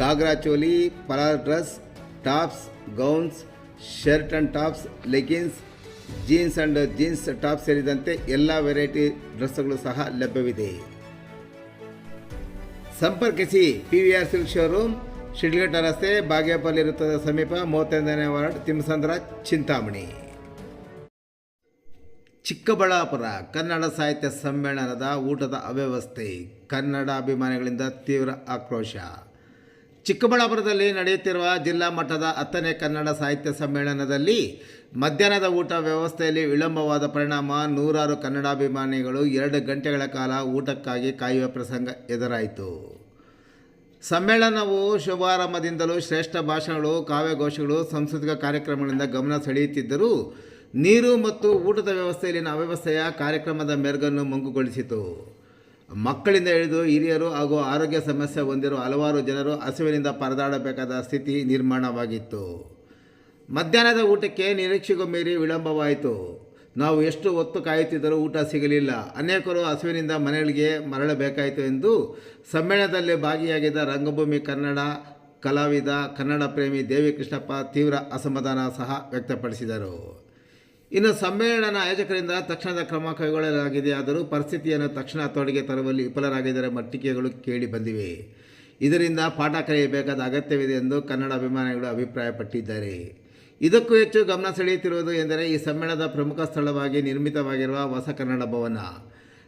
Ghagra choli ಪಲಾರ್ dress tops, gowns, shirt and tops leggings jeans and jeans top ಸೇರಿದಂತೆ ಎಲ್ಲ variety ಡ್ರೆಸ್ಗಳು ಸಹ ಲಭ್ಯವಿದೆ. ಸಂಪರ್ಕಿಸಿ P V R silk showroom, Sidlaghatta ರಸ್ತೆ, ಬಾಗೇಪಲ್ಲಿ ವೃತ್ತದ ಸಮೀಪ ಮೂವತ್ತೈದನೇ ವಾರ್ಡ್ ತಿಮ್ಮಸಂದ್ರ ಚಿಂತಾಮಣಿ. ಚಿಕ್ಕಬಳ್ಳಾಪುರ ಕನ್ನಡ ಸಾಹಿತ್ಯ ಸಮ್ಮೇಳನದ ಊಟದ ಅವ್ಯವಸ್ಥೆ, ಕನ್ನಡ ಅಭಿಮಾನಿಗಳಿಂದ ತೀವ್ರ ಆಕ್ರೋಶ. ಚಿಕ್ಕಬಳ್ಳಾಪುರದಲ್ಲಿ ನಡೆಯುತ್ತಿರುವ ಜಿಲ್ಲಾ ಮಟ್ಟದ ಹತ್ತನೇ ಕನ್ನಡ ಸಾಹಿತ್ಯ ಸಮ್ಮೇಳನದಲ್ಲಿ ಮಧ್ಯಾಹ್ನದ ಊಟ ವ್ಯವಸ್ಥೆಯಲ್ಲಿ ವಿಳಂಬವಾದ ಪರಿಣಾಮ, ನೂರಾರು ಕನ್ನಡಾಭಿಮಾನಿಗಳು ಎರಡು ಗಂಟೆಗಳ ಕಾಲ ಊಟಕ್ಕಾಗಿ ಕಾಯುವ ಪ್ರಸಂಗ ಎದುರಾಯಿತು. ಸಮ್ಮೇಳನವು ಶುಭಾರಂಭದಿಂದಲೂ ಶ್ರೇಷ್ಠ ಭಾಷಣಗಳು, ಕಾವ್ಯಘೋಷಗಳು, ಸಾಂಸ್ಕೃತಿಕ ಕಾರ್ಯಕ್ರಮಗಳಿಂದ ಗಮನ ಸೆಳೆಯುತ್ತಿದ್ದರೂ ನೀರು ಮತ್ತು ಊಟದ ವ್ಯವಸ್ಥೆಯಲ್ಲಿನ ಅವ್ಯವಸ್ಥೆಯ ಕಾರ್ಯಕ್ರಮದ ಮೆರುಗನ್ನು ಮಂಗುಗೊಳಿಸಿತು ಮಕ್ಕಳಿಂದ ಹಿಡಿದು ಹಿರಿಯರು ಹಾಗೂ ಆರೋಗ್ಯ ಸಮಸ್ಯೆ ಹೊಂದಿರುವ ಹಲವಾರು ಜನರು ಹಸಿವಿನಿಂದ ಪರದಾಡಬೇಕಾದ ಸ್ಥಿತಿ ನಿರ್ಮಾಣವಾಗಿತ್ತು. ಮಧ್ಯಾಹ್ನದ ಊಟಕ್ಕೆ ನಿರೀಕ್ಷೆಗೂ ಮೀರಿ ವಿಳಂಬವಾಯಿತು. ನಾವು ಎಷ್ಟು ಹೊತ್ತು ಕಾಯುತ್ತಿದ್ದರೂ ಊಟ ಸಿಗಲಿಲ್ಲ. ಅನೇಕರು ಹಸುವಿನಿಂದ ಮನೆಗಳಿಗೆ ಮರಳಬೇಕಾಯಿತು ಎಂದು ಸಮ್ಮೇಳನದಲ್ಲಿ ಭಾಗಿಯಾಗಿದ್ದ ರಂಗಭೂಮಿ ಕನ್ನಡ ಕಲಾವಿದ ಕನ್ನಡ ಪ್ರೇಮಿ ದೇವಿ ಕೃಷ್ಣಪ್ಪ ತೀವ್ರ ಅಸಮಾಧಾನ ಸಹ ವ್ಯಕ್ತಪಡಿಸಿದರು. ಇನ್ನು ಸಮ್ಮೇಳನ ಆಯೋಜಕರಿಂದ ತಕ್ಷಣದ ಕ್ರಮ ಕೈಗೊಳ್ಳಲಾಗಿದೆ. ಆದರೂ ಪರಿಸ್ಥಿತಿಯನ್ನು ತಕ್ಷಣ ಹತೋಟಿಗೆ ತರುವಲ್ಲಿ ವಿಫಲರಾಗಿದ್ದರೆ ಮಟ್ಟಿಕೆಗಳು ಕೇಳಿ ಬಂದಿವೆ. ಇದರಿಂದ ಪಾಠ ಕಲಿಯಬೇಕಾದ ಅಗತ್ಯವಿದೆ ಎಂದು ಕನ್ನಡ ಅಭಿಮಾನಿಗಳು ಅಭಿಪ್ರಾಯಪಟ್ಟಿದ್ದಾರೆ. ಇದಕ್ಕೂ ಹೆಚ್ಚು ಗಮನ ಸೆಳೆಯುತ್ತಿರುವುದು ಎಂದರೆ ಈ ಸಮ್ಮೇಳನದ ಪ್ರಮುಖ ಸ್ಥಳವಾಗಿ ನಿರ್ಮಿತವಾಗಿರುವ ಹೊಸ ಕನ್ನಡ ಭವನ.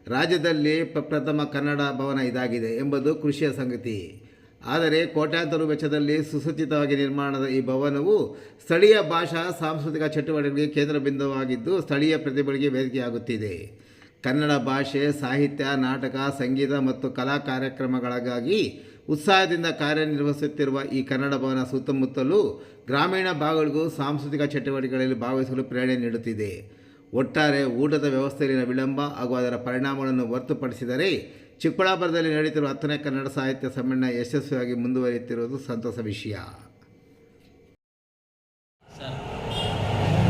ರಾಜ್ಯದಲ್ಲಿ ಪ್ರಪ್ರಥಮ ಕನ್ನಡ ಭವನ ಇದಾಗಿದೆ ಎಂಬುದು ಖುಷಿಯ ಸಂಗತಿ. ಆದರೆ ಕೋಟ್ಯಾಂತರ ವೆಚ್ಚದಲ್ಲಿ ಸುಸಜ್ಜಿತವಾಗಿ ನಿರ್ಮಾಣದ ಈ ಭವನವು ಸ್ಥಳೀಯ ಭಾಷಾ ಸಾಂಸ್ಕೃತಿಕ ಚಟುವಟಿಕೆಗಳಿಗೆ ಕೇಂದ್ರ ಬಿಂದುವಾಗಿದ್ದು ಸ್ಥಳೀಯ ಪ್ರತಿಭೆಗಳಿಗೆ ವೇದಿಕೆಯಾಗುತ್ತಿದೆ. ಕನ್ನಡ ಭಾಷೆ, ಸಾಹಿತ್ಯ, ನಾಟಕ, ಸಂಗೀತ ಮತ್ತು ಕಲಾ ಕಾರ್ಯಕ್ರಮಗಳಿಗಾಗಿ ಉತ್ಸಾಹದಿಂದ ಕಾರ್ಯನಿರ್ವಹಿಸುತ್ತಿರುವ ಈ ಕನ್ನಡ ಭವನ ಸುತ್ತಮುತ್ತಲೂ ಗ್ರಾಮೀಣ ಭಾಗಗಳಿಗೂ ಸಾಂಸ್ಕೃತಿಕ ಚಟುವಟಿಕೆಗಳಲ್ಲಿ ಭಾಗವಹಿಸಲು ಪ್ರೇರಣೆ ನೀಡುತ್ತಿದೆ. ಒಟ್ಟಾರೆ ಊಟದ ವ್ಯವಸ್ಥೆಯಲ್ಲಿನ ವಿಳಂಬ ಹಾಗೂ ಅದರ ಪರಿಣಾಮಗಳನ್ನು ಹೊರತುಪಡಿಸಿದರೆ ಚಿಕ್ಕಬಳ್ಳಾಪುರದಲ್ಲಿ ನಡೆಯುತ್ತಿರುವ ಹತ್ತನೇ ಕನ್ನಡ ಸಾಹಿತ್ಯ ಸಮ್ಮೇಳನ ಯಶಸ್ವಿಯಾಗಿ ಮುಂದುವರಿಯುತ್ತಿರುವುದು ಸಂತಸ ವಿಷಯ.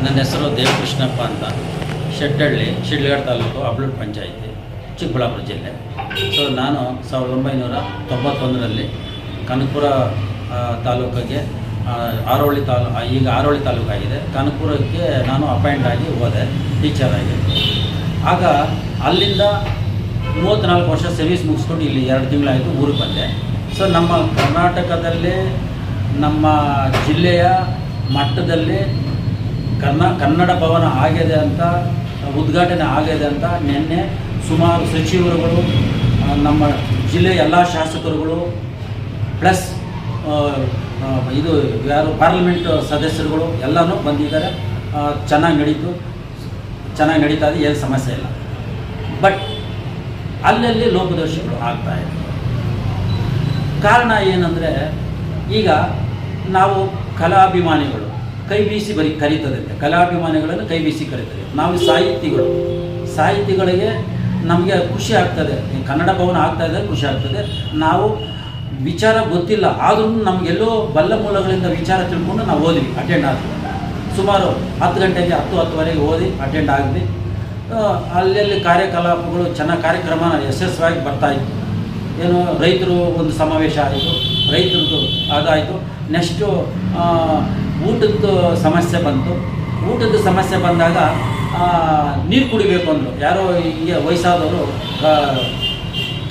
ನನ್ನ ಹೆಸರು ದೇವಕೃಷ್ಣಪ್ಪ ಅಂತ. ಶೆಟ್ಟಹಳ್ಳಿ ಶಿಡ್ಲಘಟ್ಟ ತಾಲೂಕು ಅಬ್ಲೂರು ಪಂಚಾಯಿತಿ, ಚಿಕ್ಕಬಳ್ಳಾಪುರ ಜಿಲ್ಲೆ. ಸೊ ನಾನು ಸಾವಿರದ ಒಂಬೈನೂರ ತೊಂಬತ್ತೊಂದರಲ್ಲಿ ಕನಕಪುರ ತಾಲೂಕಿಗೆ ಆರೋಳಿ ತಾಲೂ ಈಗ ಆರೋಳಿ ತಾಲೂಕಾಗಿದೆ ಕನಕಪುರಕ್ಕೆ ನಾನು ಅಪಾಯಿಂಟ್ ಆಗಿ ಹೋದೆ, ಟೀಚರ್ ಆಗಿ. ಆಗ ಅಲ್ಲಿಂದ ಮೂವತ್ತ್ನಾಲ್ಕು ವರ್ಷ ಸರ್ವಿಸ್ ಮುಗಿಸ್ಕೊಂಡು ಇಲ್ಲಿ ಎರಡು ತಿಂಗಳಾಯಿತು ಊರಿಗೆ ಬಂದೆ. ಸೊ ನಮ್ಮ ಕರ್ನಾಟಕದಲ್ಲಿ, ನಮ್ಮ ಜಿಲ್ಲೆಯ ಮಟ್ಟದಲ್ಲಿ ಕನ್ನ ಕನ್ನಡ ಭವನ ಆಗಿದೆ ಅಂತ, ಉದ್ಘಾಟನೆ ಆಗಿದೆ ಅಂತ ನಿನ್ನೆ ಸುಮಾರು ಸಚಿವರುಗಳು ನಮ್ಮ ಜಿಲ್ಲೆಯ ಎಲ್ಲ ಶಾಸಕರುಗಳು, ಪ್ಲಸ್ ಇದು ಯಾರು ಪಾರ್ಲಿಮೆಂಟ್ ಸದಸ್ಯರುಗಳು ಎಲ್ಲನೂ ಬಂದಿದ್ದಾರೆ. ಚೆನ್ನಾಗಿ ನಡೀತು. ಚೆನ್ನಾಗಿ ನಡೀತಾ ಇದೆ, ಏನು ಸಮಸ್ಯೆ ಇಲ್ಲ. ಬಟ್ ಅಲ್ಲಲ್ಲಿ ಲೋಪದೋಷಗಳು ಆಗ್ತಾ ಇದೆ. ಕಾರಣ ಏನಂದರೆ, ಈಗ ನಾವು ಕಲಾಭಿಮಾನಿಗಳು, ಕೈ ಬೀಸಿ ಬರೀ ಕರೀತದಂತೆ ಕಲಾಭಿಮಾನಿಗಳನ್ನು ಕೈ ಬೀಸಿ ಕರೀತದೆ. ನಾವು ಸಾಹಿತಿಗಳು. ಸಾಹಿತಿಗಳಿಗೆ ನಮಗೆ ಖುಷಿ ಆಗ್ತದೆ. ಕನ್ನಡ ಭವನ ಆಗ್ತಾ ಇದ್ದರೆ ಖುಷಿ ಆಗ್ತದೆ. ನಾವು ವಿಚಾರ ಗೊತ್ತಿಲ್ಲ. ಆದರೂ ನಮಗೆಲ್ಲೋ ಬಲ್ಲ ಮೂಲಗಳಿಂದ ವಿಚಾರ ತಿಳ್ಕೊಂಡು ನಾವು ಓದ್ವಿ ಅಟೆಂಡ್ ಆದ್ವಿ. ಸುಮಾರು ಹತ್ತು ಗಂಟೆಗೆ, ಹತ್ತು ಹತ್ತುವರೆಗೆ ಓದಿ ಅಟೆಂಡ್ ಆದ್ವಿ. ಅಲ್ಲಲ್ಲಿ ಕಾರ್ಯಕಲಾಪಗಳು ಚೆನ್ನಾಗಿ ಕಾರ್ಯಕ್ರಮ ಯಶಸ್ವಿಯಾಗಿ ಬರ್ತಾ ಇತ್ತು. ಏನು ರೈತರು ಒಂದು ಸಮಾವೇಶ ಆಯಿತು, ರೈತರದ್ದು ಅದಾಯಿತು. ನೆಕ್ಸ್ಟು ಊಟದ್ದು ಸಮಸ್ಯೆ ಬಂತು. ಊಟದ ಸಮಸ್ಯೆ ಬಂದಾಗ ನೀರು ಕುಡಿಬೇಕು ಅಂದರು. ಯಾರೋ ಈಗ ವಯಸ್ಸಾದವರು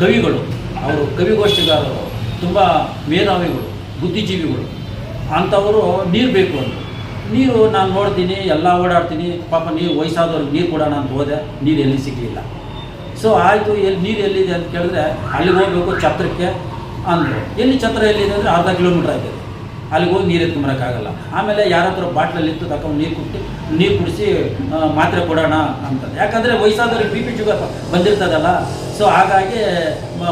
ಕವಿಗಳು, ಅವರು ಕವಿಗೋಷ್ಠಿಗಾರರು, ತುಂಬ ಮೇಧಾವಿಗಳು, ಬುದ್ಧಿಜೀವಿಗಳು, ಅಂಥವರು ನೀರು ಬೇಕು ಅಂತ ನೀರು ನಾನು ನೋಡ್ತೀನಿ, ಎಲ್ಲ ಓಡಾಡ್ತೀನಿ, ಪಾಪ ನೀರು ವಯಸ್ಸಾದವ್ರಿಗೆ ನೀರು ಕೊಡೋಣ ಅಂತ ಹೋದೆ, ನೀರು ಎಲ್ಲಿ ಸಿಗಲಿಲ್ಲ. ಸೊ ಆಯಿತು, ಎಲ್ಲಿ ನೀರು ಎಲ್ಲಿದೆ ಅಂತ ಕೇಳಿದ್ರೆ ಅಲ್ಲಿಗೆ ಹೋಗ್ಬೇಕು ಛತ್ರಕ್ಕೆ ಅಂದರು. ಎಲ್ಲಿ ಛತ್ರ ಎಲ್ಲಿದೆ ಅಂದರೆ ಅರ್ಧ ಕಿಲೋಮೀಟ್ರ್ ಆಗಿದೆ ಅಲ್ಲಿಗೆ ಹೋಗಿ ನೀರು ಎತ್ಕೊಂಬರೋಕ್ಕಾಗಲ್ಲ. ಆಮೇಲೆ ಯಾರ ಹತ್ರ ಬಾಟ್ಲಲ್ಲಿ ಇತ್ತು ತಗೊಂಡು ನೀರು ಕುಟ್ಟಿ ನೀರು ಕುಡಿಸಿ ಮಾತ್ರೆ ಕೊಡೋಣ ಅಂತ ಯಾಕಂದರೆ ವಯಸ್ಸಾದವ್ರಿಗೆ ಬಿ ಪಿ ಶುಗರ್ ಬಂದಿರ್ತದಲ್ಲ ಸೊ ಹಾಗಾಗಿ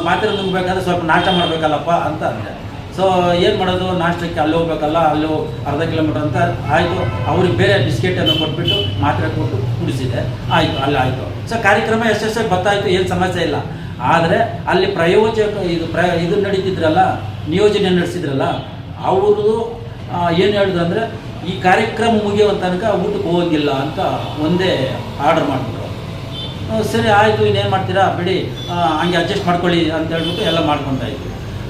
ಮಾತ್ರೆ ನುಂಗ್ಬೇಕಾದ್ರೆ ಸ್ವಲ್ಪ ನಾಟ ಮಾಡಬೇಕಲ್ಲಪ್ಪ ಅಂತ ಅಂದೆ. ಸೊ ಏನು ಮಾಡೋದು? ನಾಷ್ಟಕ್ಕೆ ಅಲ್ಲಿ ಹೋಗ್ಬೇಕಲ್ಲ? ಅಲ್ಲಿ ಅರ್ಧ ಕಿಲೋಮೀಟರ್ ಅಂತ ಆಯಿತು. ಅವ್ರಿಗೆ ಬೇರೆ ಬಿಸ್ಕೆಟನ್ನು ಕೊಟ್ಬಿಟ್ಟು ಮಾತ್ರೆ ಕೊಟ್ಟು ಕುಡಿಸಿದೆ. ಆಯಿತು, ಅಲ್ಲಿ ಆಯಿತು. ಸೊ ಕಾರ್ಯಕ್ರಮ ಯಶಸ್ವಿ ಗೊತ್ತಾಯಿತು ಏನು ಸಮಸ್ಯೆ ಇಲ್ಲ. ಆದರೆ ಅಲ್ಲಿ ಪ್ರಯೋಜಕ ಇದು ಪ್ರ ಇದು ನಡೀತಿದ್ರಲ್ಲ? ನಿಯೋಜನೆ ನಡೆಸಿದ್ರಲ್ಲ? ಅವ್ರದ್ದು ಏನು ಹೇಳಿದ್ರು ಅಂದರೆ, ಈ ಕಾರ್ಯಕ್ರಮ ಮುಗಿಯೋ ತನಕ ಊಟಕ್ಕೆ ಹೋಗಿಲ್ಲ ಅಂತ ಒಂದೇ ಆರ್ಡರ್ ಮಾಡಿಬಿಟ್ರು. ಸರಿ, ಆಯಿತು, ಇನ್ನೇನು ಮಾಡ್ತೀರಾ? ಬಿಡಿ. ಹಂಗೆ ಅಡ್ಜಸ್ಟ್ ಮಾಡ್ಕೊಳ್ಳಿ ಅಂತ ಹೇಳ್ಬಿಟ್ಟು ಎಲ್ಲ ಮಾಡ್ಕೊತಾ ಇದ್ವಿ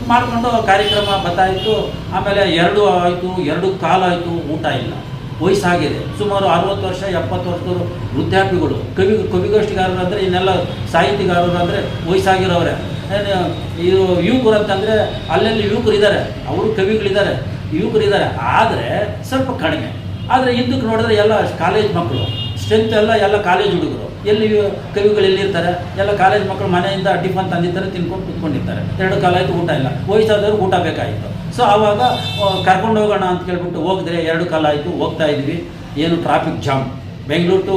ಮಾಡಿಕೊಂಡು ಕಾರ್ಯಕ್ರಮ ಬತ್ತಾಯಿತು ಆಮೇಲೆ ಎರಡು ಆಯಿತು, ಎರಡು ಕಾಲಾಯಿತು ಊಟ ಇಲ್ಲ. ವಯಸ್ಸಾಗಿದೆ. ಸುಮಾರು ಅರವತ್ತು ವರ್ಷ, ಎಪ್ಪತ್ತು ವರ್ಷದವರು ವೃದ್ಧಾಪಿಗಳು ಕವಿ, ಕವಿಗೋಷ್ಠಿಗಾರರು ಅಂದರೆ ಇನ್ನೆಲ್ಲ ಸಾಹಿತಿಗಾರರು ಅಂದರೆ ವಯಸ್ಸಾಗಿರೋರೆ. ಇದು ಯುವಕರು ಅಂತಂದರೆ ಅಲ್ಲೆಲ್ಲಿ ಯುವಕರು ಇದ್ದಾರೆ ಅವರು ಕವಿಗಳಿದ್ದಾರೆ, ಯುವಕರು ಇದ್ದಾರೆ ಆದರೆ ಸ್ವಲ್ಪ ಕಡಿಮೆ. ಆದರೆ ಇದಕ್ಕೆ ನೋಡಿದ್ರೆ ಎಲ್ಲ ಕಾಲೇಜ್ ಮಕ್ಕಳು, ಸ್ಟ್ರೆಂತ್ ಎಲ್ಲ ಎಲ್ಲ ಕಾಲೇಜ್ ಹುಡುಗರು. ಎಲ್ಲಿ ಕವಿಗಳು ಎಲ್ಲಿರ್ತಾರೆ ಎಲ್ಲ ಕಾಲೇಜ್ ಮಕ್ಕಳು ಮನೆಯಿಂದ ಟಿಫನ್ ತಂದಿದ್ದಾರೆ ತಿನ್ಕೊಂಡು ಕುತ್ಕೊಂಡಿರ್ತಾರೆ. ಎರಡು ಕಾಲ ಆಯಿತು ಊಟ ಇಲ್ಲ. ವಯಸ್ಸಾದವರು ಊಟ ಬೇಕಾಯಿತು ಸೊ ಆವಾಗ ಕರ್ಕೊಂಡು ಹೋಗೋಣ ಅಂತ ಕೇಳ್ಬಿಟ್ಟು ಹೋಗಿದ್ರೆ ಎರಡು ಕಾಲ ಆಯಿತು, ಹೋಗ್ತಾ ಇದ್ವಿ. ಏನು traffic jam Bengaluru to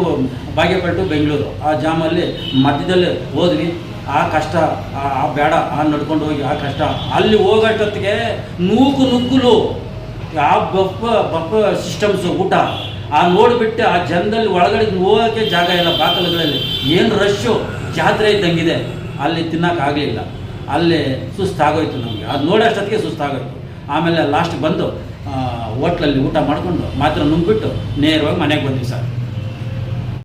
Bagepalli to Bengaluru. ಆ ಜಾಮಲ್ಲಿ ಮಧ್ಯದಲ್ಲಿ ಹೋದ್ವಿ. ಆ ಕಷ್ಟ, ಆ ಆ ಬೇಡ, ಆ ನಡ್ಕೊಂಡು ಹೋಗಿ, ಆ ಕಷ್ಟ. ಅಲ್ಲಿ ಹೋಗೋಷ್ಟೊತ್ತಿಗೆ ನೂಕು ನುಗ್ಗುಲು. ಯಾವ ಬಫ್ ಬಪ್ಪ ಸಿಸ್ಟಮ್ಸು ಊಟ. ಆ ನೋಡಿಬಿಟ್ಟು ಆ ಜನದಲ್ಲಿ ಒಳಗಡೆ ಹೋಗೋಕ್ಕೆ ಜಾಗ ಇಲ್ಲ ಬಾಕಲುಗಳಲ್ಲಿ ಏನು ರಶ್ಶು ಜಾತ್ರೆ ಇದ್ದಂಗಿದೆ. ಅಲ್ಲಿ ತಿನ್ನೋಕ್ಕಾಗಲಿಲ್ಲ ಅಲ್ಲಿ ಸುಸ್ತಾಗೋಯ್ತು ನಮಗೆ. ಅದು ನೋಡೋಷ್ಟೊತ್ತಿಗೆ ಸುಸ್ತಾಗೋಯ್ತು. ಆಮೇಲೆ ಲಾಸ್ಟ್ ಬಂದು ಹೋಟ್ಲಲ್ಲಿ ಊಟ ಮಾಡಿಕೊಂಡು ಮಾತ್ರ ನುಂಗ್ಬಿಟ್ಟು ನೇರವಾಗಿ ಮನೆಗೆ ಬಂದ್ವಿ ಸರ್.